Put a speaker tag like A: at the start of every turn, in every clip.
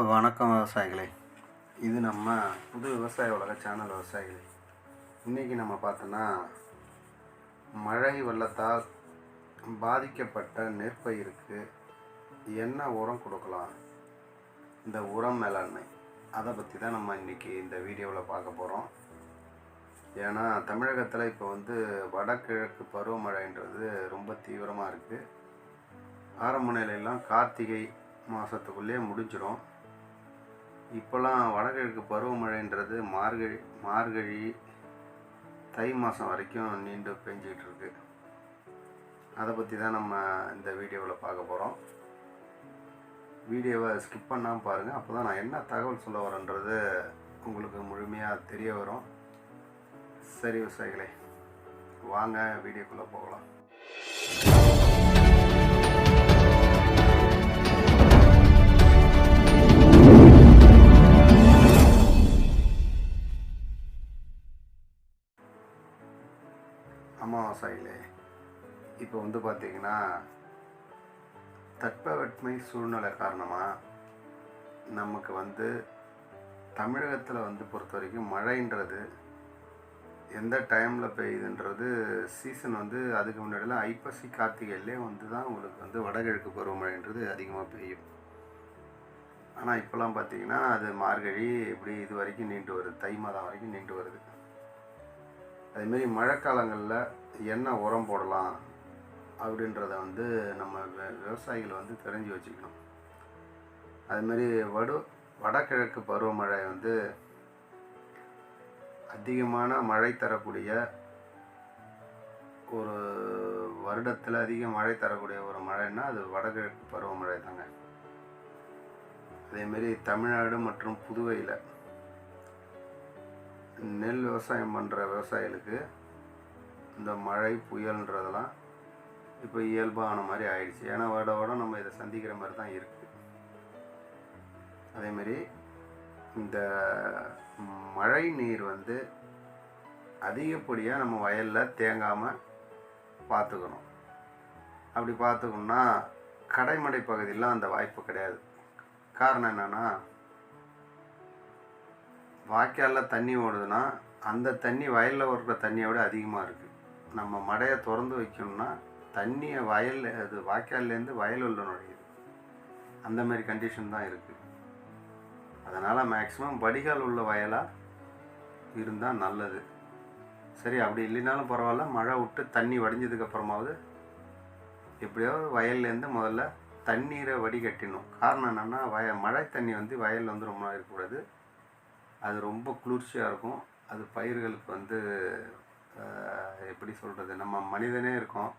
A: வணக்கம் விவசாயிகளே. இது நம்ம புது விவசாய உலக சேனல் விவசாயிகளே. இன்றைக்கி நம்ம பார்த்தோன்னா மழை வெள்ளத்தால் பாதிக்கப்பட்ட நெற்பயிருக்கு என்ன உரம் கொடுக்கலாம்? இந்த உரம் மேலாண்மை. அதை பற்றி தான் நம்ம இன்றைக்கி இந்த வீடியோவில் பார்க்க போகிறோம் ஏன்னா தமிழகத்தில் இப்போ வந்து வடகிழக்கு பருவமழைன்றது ரொம்ப தீவிரமாக இருக்குது ஆரம்ப நிலையெல்லாம் கார்த்திகை மாதத்துக்குள்ளேயே முடிஞ்சிடும். இப்போல்லாம் வடகிழக்கு பருவமழைன்றது மார்கழி மார்கழி தை மாதம் வரைக்கும் நீண்டு பெஞ்சிக்கிட்டு இருக்கு அதை பற்றி தான் நம்ம இந்த வீடியோவில் பார்க்க போகிறோம் வீடியோவை ஸ்கிப் பண்ணாமல் பாருங்கள் அப்போ தான் நான் என்ன தகவல் சொல்ல வரேன்றது உங்களுக்கு முழுமையாக தெரிய வரும். சரி விவசாயிகளே வாங்க வீடியோக்குள்ளே போகலாம். அமாவாசையிலே. இப்போ வந்து பார்த்தீங்கன்னா தட்பவெட்மை சூழ்நிலை காரணமாக நமக்கு வந்து தமிழகத்தில் வந்து பொறுத்த வரைக்கும் மழைன்றது எந்த டைமில் பெய்யுதுன்றது சீசன் வந்து அதுக்கு முன்னாடிலாம் ஐப்பசி கார்த்திகையிலே வந்து தான் உங்களுக்கு வந்து வடகிழக்கு பருவமழைன்றது அதிகமாக பெய்யும். ஆனால் இப்போலாம் பார்த்தீங்கன்னா அது மார்கழி இப்படி இது வரைக்கும் நீண்டு வருது. தை மாதம் வரைக்கும் நீண்டு வருது. அதுமாரி மழைக்காலங்களில் என்ன உரம் போடலாம் அப்படின்றத வந்து நம்ம விவசாயிகளை விவசாயிகள் வந்து தெரிஞ்சு வச்சுக்கணும். அதுமாரி வடு வடகிழக்கு பருவமழை வந்து அதிகமான மழை தரக்கூடிய ஒரு வருடத்தில் அதிக மழை தரக்கூடிய ஒரு மழைன்னா அது வடகிழக்கு பருவமழை தாங்க அதேமாரி தமிழ்நாடு மற்றும் புதுவையில் நெல் விவசாயம் பண்ணுற விவசாயிகளுக்கு இந்த மழை புயல்ன்றதெல்லாம் இப்போ இயல்பான மாதிரி ஆயிடுச்சு. ஏன்னா வட வட நம்ம இதை சந்திக்கிற மாதிரி தான் இருக்குது அதேமாரி இந்த மழை நீர் வந்து அதிகப்படியாக நம்ம வயலில் தேங்காமல் பார்த்துக்கணும் அப்படி பார்த்துக்கணுன்னா கடைமடை பகுதியில் அந்த வாய்ப்பு கிடையாது. காரணம் என்னென்னா வாய்க்காலில் தண்ணி ஓடுதுன்னா அந்த தண்ணி வயலில் ஓடுற தண்ணியை விட அதிகமாக இருக்குது நம்ம மடையை திறந்து வைக்கணும்னா தண்ணியை வயலில் அது வாய்க்கால்லேருந்து வயல் உள்ள நுழையுது. அந்த மாதிரி கண்டிஷன் தான் இருக்குது அதனால் மேக்ஸிமம் வடிகால் உள்ள வயலாக இருந்தால் நல்லது. சரி அப்படி இல்லைனாலும் பரவாயில்ல. மழை விட்டு தண்ணி வடிஞ்சதுக்கப்புறமாவது எப்படியாவது வயல்லேருந்து முதல்ல தண்ணீரை வடிகட்டினோம் காரணம் என்னென்னா வய மழை தண்ணி வந்து வயலில் வந்து ரொம்ப நாள் இருக்கக்கூடாது. அது ரொம்ப குளிர்ச்சியாக இருக்கும். அது பயிர்களுக்கு வந்து எப்படி சொல்கிறது நம்ம மனிதனே இருக்கோம்.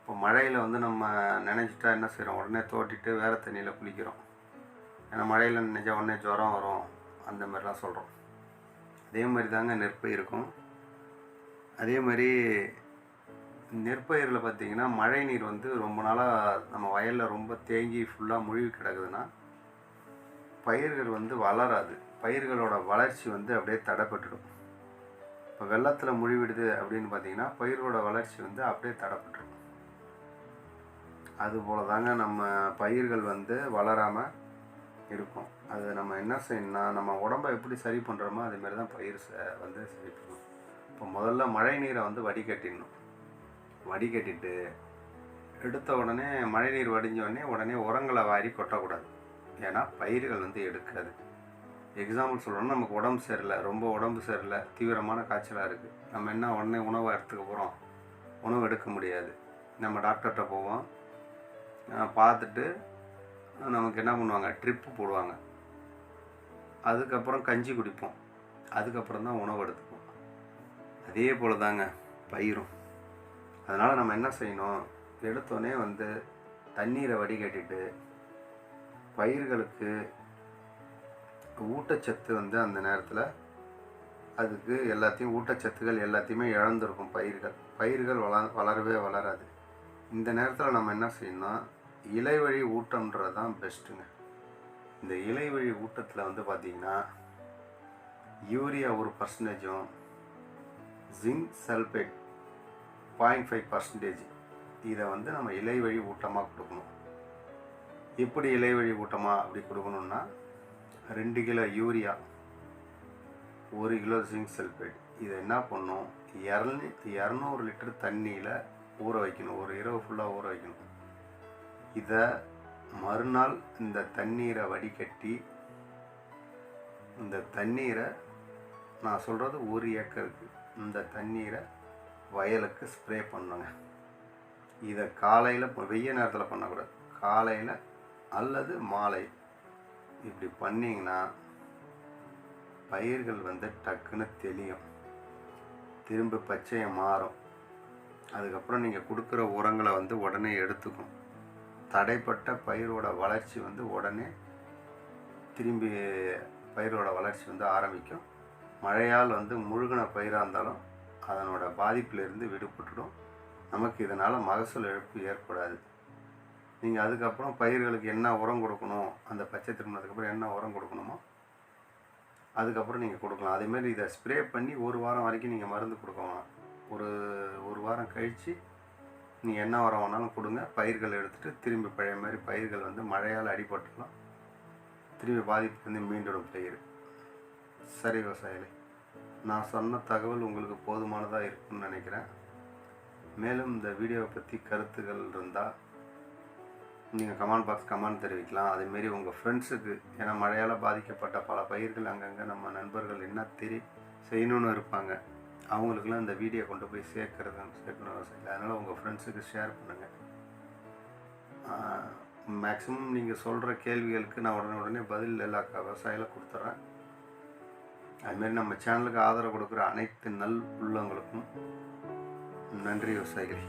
A: இப்போ மழையில் வந்து நம்ம நினைச்சிட்டா என்ன செய்கிறோம் உடனே தோட்டிட்டு வேறு தண்ணியில் குளிக்கிறோம். ஏன்னா மழையில் நினைச்சா உடனே ஜுரம் வரும். அந்த மாதிரிலாம் சொல்கிறோம் அதே மாதிரி தாங்க நெற்பயிருக்கும். அதே மாதிரி நெற்பயிரில் பார்த்தீங்கன்னா மழை நீர் வந்து ரொம்ப நாளாக நம்ம வயலில் ரொம்ப தேங்கி ஃபுல்லாக முழுகி கிடக்குதுன்னா பயிர்கள் வந்து வளராது. பயிர்களோட வளர்ச்சி வந்து அப்படியே தடைப்பட்டுடும் இப்போ வெள்ளத்தில் முழுவிடுது அப்படின்னு பார்த்தீங்கன்னா பயிரோட வளர்ச்சி வந்து அப்படியே தடைப்பட்டுடும் அதுபோல தாங்க நம்ம பயிர்கள் வந்து வளராமல் இருக்கும். அது நம்ம என்ன செய்யணும்னா நம்ம உடம்பை எப்படி சரி பண்ணுறோமோ அதுமாரி தான் பயிர் வந்து சரி பண்ணணும். இப்போ முதல்ல மழை நீரை வந்து வடிகட்டிடணும். வடிகட்டிட்டு எடுத்த உடனே மழைநீர் வடிஞ்ச உடனே உடனே உரங்களை வாரி கொட்டக்கூடாது. ஏன்னா பயிர்கள் வந்து எடுக்காது. எக்ஸாம்பிள் சொல்லணும்னா நமக்கு உடம்பு சரியில்லை. ரொம்ப உடம்பு சரியில்லை. தீவிரமான காய்ச்சலாக இருக்குது நம்ம என்ன உடனே உணவை எடுத்துக்க போகிறோம் உணவு எடுக்க முடியாது. நம்ம டாக்டர்கிட்ட போவோம். பார்த்துட்டு நமக்கு என்ன பண்ணுவாங்க? ட்ரிப்பு போடுவாங்க. அதுக்கப்புறம் கஞ்சி குடிப்போம். அதுக்கப்புறம் தான் உணவு எடுத்துப்போம். அதே போல் தாங்க பயிரும். அதனால் நம்ம என்ன செய்யணும்? எடுத்தோடனே வந்து தண்ணீரை வடிகட்டிட்டு பயிர்களுக்கு ஊட்டச்சத்து வந்து அந்த நேரத்தில் அதுக்கு எல்லாத்தையும் ஊட்டச்சத்துகள் எல்லாத்தையுமே இழந்திருக்கும் பயிர்கள். பயிர்கள் வள வளரவே வளராது. இந்த நேரத்தில் நம்ம என்ன செய்யணும்னா இலைவழி ஊட்டம்ன்றது தான் பெஸ்ட்டுங்க இந்த இலைவழி ஊட்டத்தில் வந்து பார்த்திங்கன்னா யூரியா ஒரு பர்சன்டேஜும் zinc sulphate point five percentage இதை வந்து நம்ம இலை வழி ஊட்டமாக கொடுக்கணும். எப்படி இலைவழி ஊட்டமாக அப்படி கொடுக்கணும்னா ரெண்டு கிலோ யூரியா ஒரு கிலோ ஜிங்க் சல்ஃபேட் இதை என்ன பண்ணும் இரநூ இரநூறு லிட்டர் தண்ணியில் ஊற வைக்கணும். ஒரு இரவு ஃபுல்லாக ஊற வைக்கணும். இதை மறுநாள் இந்த தண்ணீரை வடிகட்டி இந்த தண்ணீரை நான் சொல்கிறது ஒரு ஏக்கருக்கு இந்த தண்ணீரை வயலுக்கு ஸ்ப்ரே பண்ணுங்க இதை காலையில் வெய்ய நேரத்தில் பண்ணக்கூடாது. காலையில் அல்லது மாலை. இப்படி பண்ணிங்கன்னா பயிர்கள் வந்து டக்குன்னு தெளியும். திரும்ப பச்சையை மாறும். அதுக்கப்புறம் நீங்கள் கொடுக்குற உரங்களை வந்து உடனே எடுத்துக்கும். தடைப்பட்ட பயிரோட வளர்ச்சி வந்து உடனே திரும்பி பயிரோட வளர்ச்சி வந்து ஆரம்பிக்கும். மழையால் வந்து முழுகின பயிராக இருந்தாலும் அதனோட பாதிப்பிலிருந்து விடுபட்டுடும். நமக்கு இதனால் மகசூல் இழப்பு ஏற்படாது. நீங்கள் அதுக்கப்புறம் பயிர்களுக்கு என்ன உரம் கொடுக்கணும்? அந்த பச்சை திரும்பினதுக்கப்புறம் என்ன உரம் கொடுக்கணுமோ அதுக்கப்புறம் நீங்கள் கொடுக்கலாம். அதேமாரி இதை ஸ்ப்ரே பண்ணி ஒரு வாரம் வரைக்கும் நீங்கள் மருந்து கொடுக்கலாம் ஒரு ஒரு வாரம் கழித்து நீங்கள் என்ன உரம் வேணாலும் கொடுங்க. பயிர்கள் எடுத்துகிட்டு திரும்பி பழைய மாதிரி பயிர்கள் வந்து மழையால் அடிபட்டுலாம் திரும்பி பாதிப்பு வந்து மீண்டும் பயிர். சரி விவசாயிகளே நான் சொன்ன தகவல் உங்களுக்கு போதுமானதாக இருக்குன்னு நினைக்கிறேன். மேலும் இந்த வீடியோவை பற்றி கருத்துக்கள் இருந்தால் நீங்கள் கமெண்ட் பாக்ஸ் கமெண்ட் தெரிவிக்கலாம். அதேமாரி உங்கள் ஃப்ரெண்ட்ஸுக்கு ஏன்னா மழையால் பாதிக்கப்பட்ட பல பயிர்கள் அங்கங்கே நம்ம நண்பர்கள் என்ன தெரி செய்யணும்னு இருப்பாங்க. அவங்களுக்குலாம் இந்த வீடியோ கொண்டு போய் சேர்க்கறது சேர்க்கணும் அவசியம் இல்லை. அதனால் உங்கள் ஃப்ரெண்ட்ஸுக்கு ஷேர் பண்ணுங்கள் மேக்ஸிமம் நீங்கள் சொல்கிற கேள்விகளுக்கு நான் உடனே உடனே பதில் எல்லா விவசாயில விவசாயிகளும் கொடுத்துட்றேன் அதுமாரி நம்ம சேனலுக்கு ஆதரவு கொடுக்குற அனைத்து நல் உள்ளவங்களுக்கும் நன்றி விவசாயிகளே.